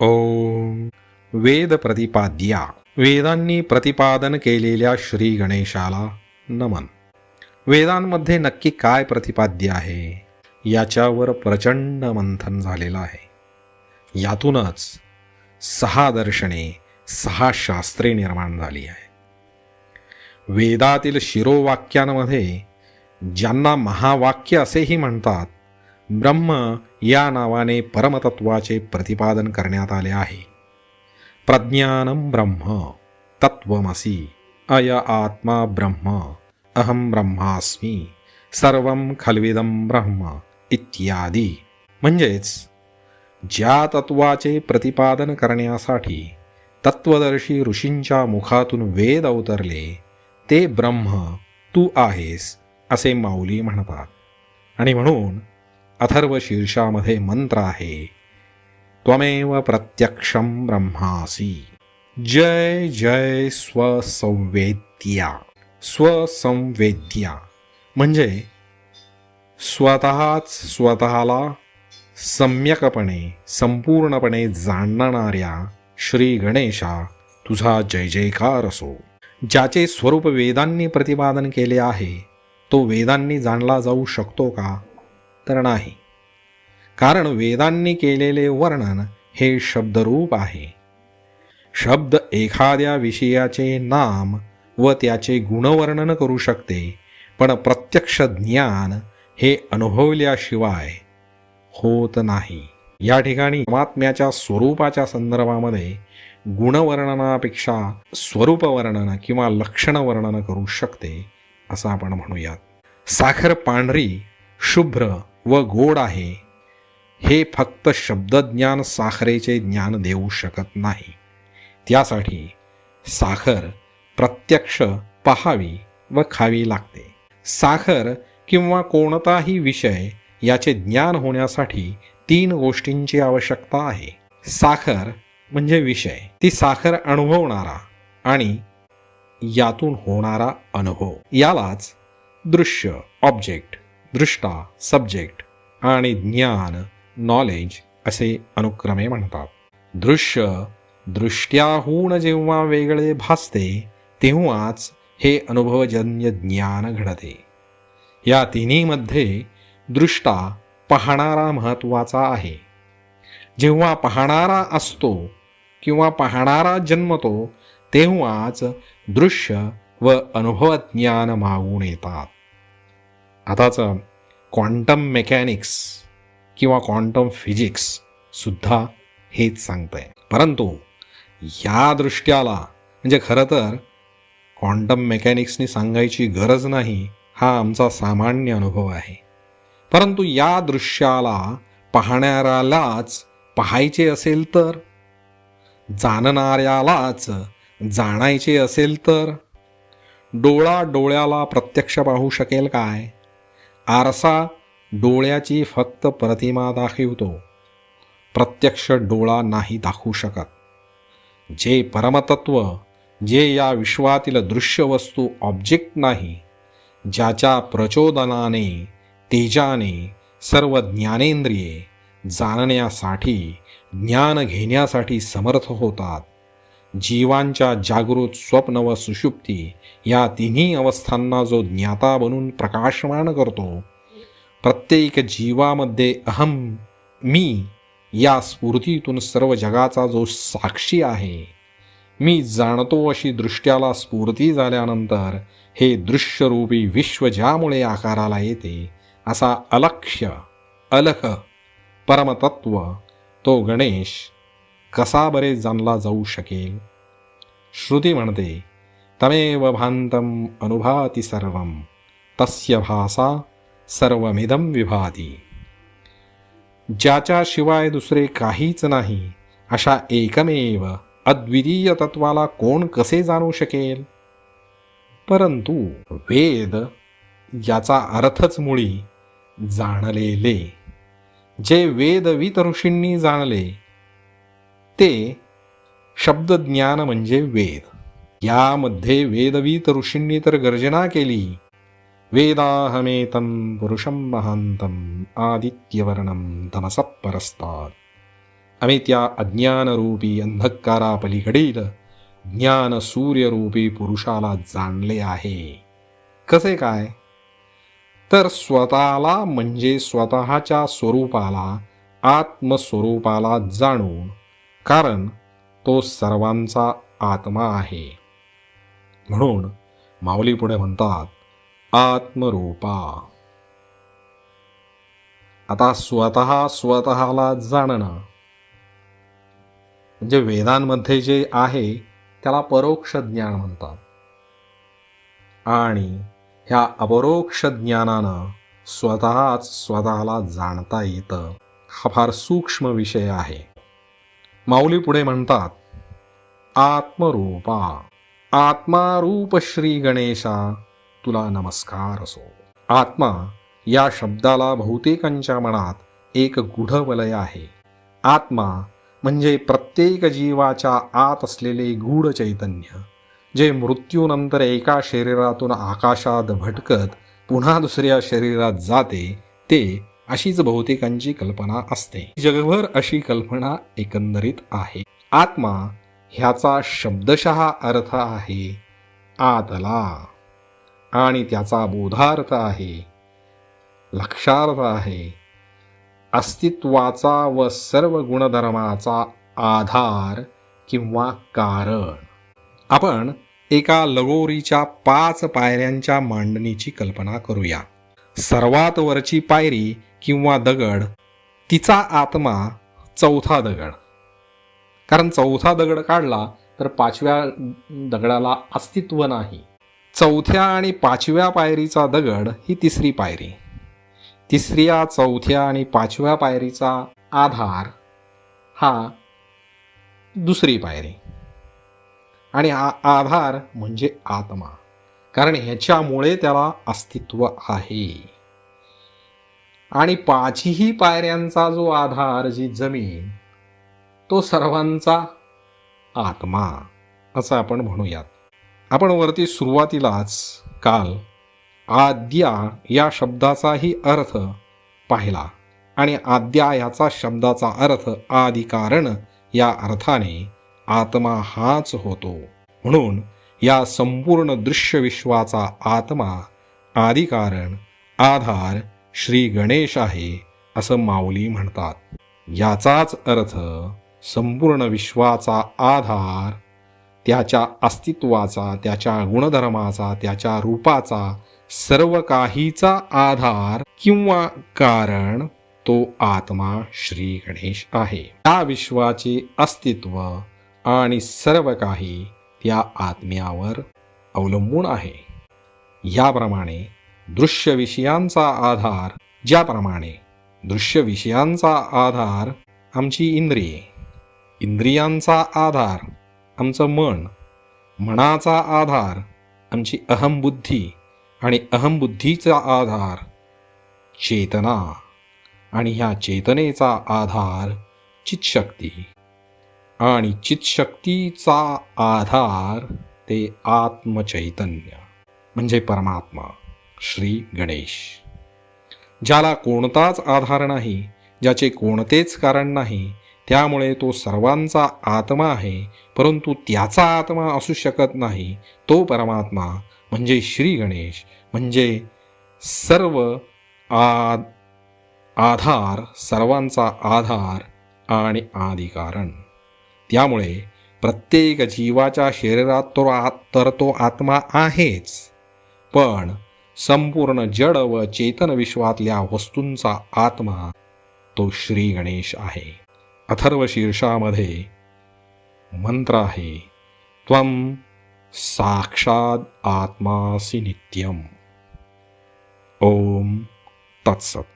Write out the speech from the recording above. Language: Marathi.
ओम. वेद प्रतिपाद्या वेदांनी प्रतिपादन केलेल्या श्री गणेशाला नमन. वेदांमध्ये नक्की काय प्रतिपाद्य आहे? याच्यावर प्रचंड मंथन झालेलं आहे. यातूनच सहा दर्शने सहा शास्त्रे निर्माण झाली आहे वेदातील शिरोवाक्यांमध्ये ज्यांना महावाक्य असेही म्हणतात ब्रह्म या नावाने परमतत्वाचे प्रतिपादन करण्यात आले आहे. प्रज्ञानम ब्रह्म तत्वमसी अय आत्मा ब्रह्म अहम ब्रह्मास्मी सर्व खलविदम ब्रह्म इत्यादी. म्हणजेच ज्या तत्वाचे प्रतिपादन करण्यासाठी तत्वदर्शी ऋषींच्या मुखातून वेद अवतरले ते ब्रह्म तू आहेस असे माऊली म्हणतात. आणि म्हणून अथर्व शीर्षामध्ये मंत्र आहे. त्वमेव प्रत्यक्षम ब्रह्मासी. जय जय स्वसंवेद्या. स्वसंवेद्या. म्हणजे स्वतःच स्वतःला सम्यकपणे संपूर्णपणे जाणणाऱ्या श्री गणेशा तुझा जय जयकार असो. ज्याचे स्वरूप वेदांनी प्रतिपादन केले आहे तो वेदांनी जाणला जाऊ शकतो का? तर नाही कारण वेदांनी केलेले वर्णन हे शब्दरूप आहे. शब्द एखाद्या विषयाचे नाम व त्याचे गुणवर्णन करू शकते पण प्रत्यक्ष ज्ञान हे अनुभवल्याशिवाय होत नाही. या ठिकाणी परमात्म्याच्या स्वरूपाच्या संदर्भामध्ये गुणवर्णनापेक्षा स्वरूप वर्णन किंवा लक्षण वर्णन करू शकते असं आपण म्हणूयात. साखर पांढरी शुभ्र व गोड आहे हे फक्त शब्दज्ञान साखरेचे ज्ञान देऊ शकत नाही. त्यासाठी साखर प्रत्यक्ष पहावी व खावी लागते. साखर किंवा कोणताही विषय याचे ज्ञान होण्यासाठी तीन गोष्टींची आवश्यकता आहे. साखर म्हणजे विषय. ती साखर अनुभवणारा आणि यातून होणारा अनुभव. यालाच दृश्य ऑब्जेक्ट दृष्टा सब्जेक्ट आणि ज्ञान नॉलेज असे अनुक्रमे म्हणतात. दृश्य दृष्ट्याहून जेव्हा वेगळे भासते तेव्हाच हे अनुभवजन्य ज्ञान घडते. या तिन्हीमध्ये दृष्टा पाहणारा महत्त्वाचा आहे. जेव्हा पाहणारा असतो किंवा पाहणारा जन्मतो तेव्हाच दृश्य व अनुभवज्ञान मागून येतात. आताच क्वांटम मेकॅनिक्स किंवा क्वांटम फिजिक्स सुद्धा हेच आहे परंतु या दृष्ट्याला म्हणजे खरं तर क्वांटम मेकॅनिक्सनी सांगायची गरज नाही हा आमचा सामान्य अनुभव आहे. परंतु या दृश्याला पाहणाऱ्यालाच पाहायचे असेल तर जाणणाऱ्यालाच जाणायचे असेल तर डोळा डोळ्याला प्रत्यक्ष पाहू शकेल काय? आरसा डोळ्याची फक्त प्रतिमा दाखवतो. प्रत्यक्ष डोळा नाही दाखवू शकत. जे परमतत्व जे या विश्वातील दृश्य वस्तू ऑब्जेक्ट नाही ज्याच्या प्रचोदनाने तेजाने सर्व ज्ञानेंद्रिये जाणण्यासाठी ज्ञान घेण्यासाठी समर्थ होतात. जीवांच्या जागृत स्वप्न व सुषुप्ती या तिन्ही अवस्थांना जो ज्ञाता बनून प्रकाशमान करतो. प्रत्येक जीवामध्ये अहम मी या स्फूर्तीतून सर्व जगाचा जो साक्षी आहे मी जाणतो अशी दृष्ट्याला स्फूर्ती झाल्यानंतर हे दृश्यरूपी विश्व ज्यामुळे आकाराला येते असा अलक्ष्य अलख परमतत्व तो गणेश कसा बरे जाणला जाऊ शकेल? श्रुती म्हणते तमेव भांतम अनुभाती सर्व तस्य भासा सर्वमिदम विभाती। ज्याच्याशिवाय दुसरे काहीच नाही अशा एकमेव अद्वितीय तत्वाला कोण कसे जाणू शकेल? परंतु वेद याचा अर्थच मुळी जाणलेले. जे वेदवित ऋषींनी जाणले ते शब्दज्ञान म्हणजे वेद. यामध्ये वेदवीत ऋषींनी तर गर्जना केली. वेदाहमेतं पुरुषं महांतम आदित्यवर्णं तमसः आम्ही त्या अज्ञानरूपी अंधकारापलीकडील ज्ञान सूर्यरूपी पुरुषाला जाणले आहे. कसे काय? तर स्वतःला म्हणजे स्वतःच्या स्वरूपाला आत्मस्वरूपाला जाणून कारण तो सर्वांचा आत्मा आहे. म्हणून माऊली पुढे म्हणतात आत्मरूपा. आता स्वतः स्वतःला जाणणं. म्हणजे वेदांमध्ये जे आहे त्याला परोक्ष ज्ञान म्हणतात. आणि ह्या अपरोक्ष ज्ञानानं स्वतःच स्वतःला जाणता येतं. हा फार सूक्ष्म विषय आहे. माऊली पुढे म्हणतात आत्मरूपा आत्मारूप श्री गणेशा तुला नमस्कार असो. आत्मा या शब्दाला बहुतेकांच्या मनात एक गूढ वलय आहे. आत्मा म्हणजे प्रत्येक जीवाच्या आत असलेले गूढ चैतन्य जे मृत्यूनंतर एका शरीरातून आकाशात भटकत पुन्हा दुसऱ्या शरीरात जाते ते अशीच बहुतेकांची कल्पना असते. जगभर अशी कल्पना एकंदरीत आहे. आत्मा ह्याचा शब्दशः अर्थ आहे आतला आणि त्याचा बोधार्थ आहे लक्षार्थ आहे. अस्तित्वाचा व सर्व गुणधर्माचा आधार किंवा कारण. आपण एका लगोरीच्या पाच पायऱ्यांच्या मांडणीची कल्पना करूया. सर्वात वरची पायरी किंवा दगड तिचा आत्मा चौथा दगड. कारण चौथा दगड काढला तर पाचव्या दगडाला अस्तित्व नाही. चौथ्या आणि पाचव्या पायरीचा दगड ही तिसरी पायरी. तिसऱ्या चौथ्या आणि पाचव्या पायरीचा आधार हा दुसरी पायरी. आणि आ आधार म्हणजे आत्मा. कारण ह्याच्यामुळे त्याला अस्तित्व आहे. आणि पाचही पायऱ्यांचा जो आधार जी जमीन तो सर्वांचा आत्मा असं आपण म्हणूयात. आपण वरती सुरुवातीलाच काल आद्या या शब्दाचाही अर्थ पाहिला आणि आद्या याचा शब्दाचा अर्थ आदिकारण या अर्थाने आत्मा हाच होतो. म्हणून या संपूर्ण दृश्य विश्वाचा आत्मा आदिकारण आधार श्री गणेश आहे असं माऊली म्हणतात. याचाच अर्थ संपूर्ण विश्वाचा आधार त्याच्या अस्तित्वाचा त्याच्या गुणधर्माचा त्याच्या रूपाचा सर्व काहीचा आधार किंवा कारण तो आत्मा श्री गणेश आहे. त्या विश्वाचे अस्तित्व आणि सर्व काही त्या आत्म्यावर अवलंबून आहे. याप्रमाणे दृश्य विषयांचा आधार. ज्याप्रमाणे दृश्य विषयांचा आधार आमची इंद्रिये. इंद्रियांचा आधार आमचं मन. मनाचा आधार आमची अहमबुद्धी आणि अहमबुद्धीचा आधार चेतना आणि ह्या चेतनेचा आधार चितशक्ती आणि चितशक्तीचा आधार ते आत्मचैतन्य म्हणजे परमात्मा. श्री गणेश. ज्याला कोणताच आधार नाही ज्याचे कोणतेच कारण नाही त्यामुळे तो सर्वांचा आत्मा आहे परंतु त्याचा आत्मा असू शकत नाही तो परमात्मा म्हणजे श्री गणेश म्हणजे सर्व आ आधार सर्वांचा आधार आणि आदिकारण त्यामुळे प्रत्येक जीवाच्या शरीरात तो आ तर तो आत्मा आहेच. पण संपूर्ण जड व चेतन विश्वातल्या वस्तूंचा आत्मा तो श्री गणेश आहे. अथर्व शीर्षामध्ये मंत्र आहे त्वम साक्षाद आत्मासी नित्यम. ओम तत्सत.